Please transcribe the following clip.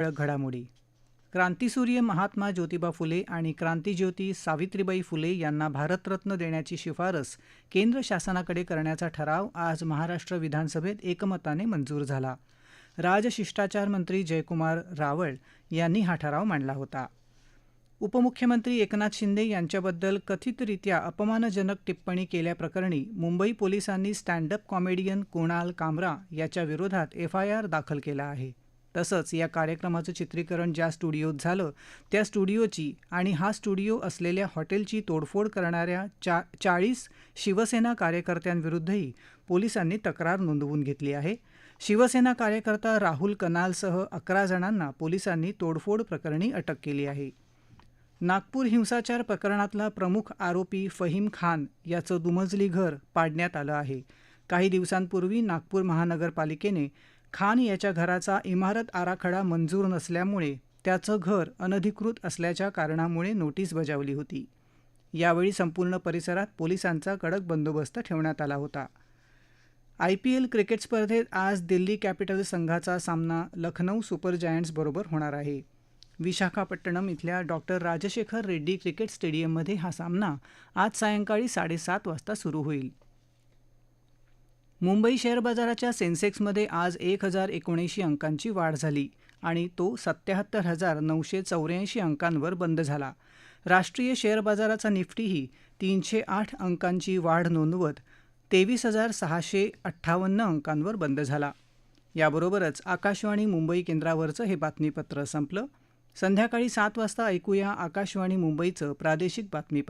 ठळक घडामोडी. क्रांतीसूर्य महात्मा ज्योतिबा फुले आणि क्रांतीज्योती सावित्रीबाई फुले यांना भारतरत्न देण्याची शिफारस केंद्र शासनाकडे करण्याचा ठराव आज महाराष्ट्र विधानसभेत एकमताने मंजूर झाला. राजशिष्टाचार मंत्री जयकुमार रावळ यांनी हा ठराव मांडला होता. उपमुख्यमंत्री एकनाथ शिंदे यांच्याबद्दल कथितरित्या अपमानजनक टिप्पणी केल्याप्रकरणी मुंबई पोलिसांनी स्टँडअप कॉमेडियन कुणाल कामरा याच्या विरोधात एफआयआर दाखल केला आहे. तसंच या कार्यक्रमाचं चित्रीकरण ज्या स्टुडिओत झालं त्या स्टुडिओची आणि हा स्टुडिओ असलेल्या हॉटेलची तोडफोड करणाऱ्या चा चाळीस शिवसेना कार्यकर्त्यांविरुद्धही पोलिसांनी तक्रार नोंदवून घेतली आहे. शिवसेना कार्यकर्ता राहुल कनालसह अकरा जणांना पोलिसांनी तोडफोड प्रकरणी अटक केली आहे. नागपूर हिंसाचार प्रकरणातला प्रमुख आरोपी फहीम खान याचं दुमजली घर पाडण्यात आलं आहे. काही दिवसांपूर्वी नागपूर महानगरपालिकेने खान याच्या घराचा इमारत आराखडा मंजूर नसल्यामुळे त्याचं घर अनधिकृत असल्याच्या कारणामुळे नोटीस बजावली होती. यावेळी संपूर्ण परिसरात पोलिसांचा कडक बंदोबस्त ठेवण्यात आला होता. आय पी एल क्रिकेट स्पर्धेत आज दिल्ली कॅपिटल्स संघाचा सामना लखनौ सुपर जायंट्सबरोबर होणार आहे. विशाखापट्टणम इथल्या डॉक्टर राजशेखर रेड्डी क्रिकेट स्टेडियममध्ये हा सामना आज सायंकाळी साडेसात वाजता सुरू होईल. मुंबई शेअर बाजाराच्या सेन्सेक्समध्ये आज एक हजार एकोणऐंशी अंकांची वाढ झाली आणि तो सत्याहत्तर हजार नऊशे चौऱ्याऐंशी अंकांवर बंद झाला. राष्ट्रीय शेअर बाजाराचा निफ्टीही तीनशे आठ अंकांची वाढ नोंदवत तेवीस हजार सहाशे अठ्ठावन्न अंकांवर बंद झाला. याबरोबरच आकाशवाणी मुंबई केंद्रावरचं हे बातमीपत्र संपलं. संध्याकाळी सात वाजता ऐकूया आकाशवाणी मुंबईचं प्रादेशिक बातमीपत्र.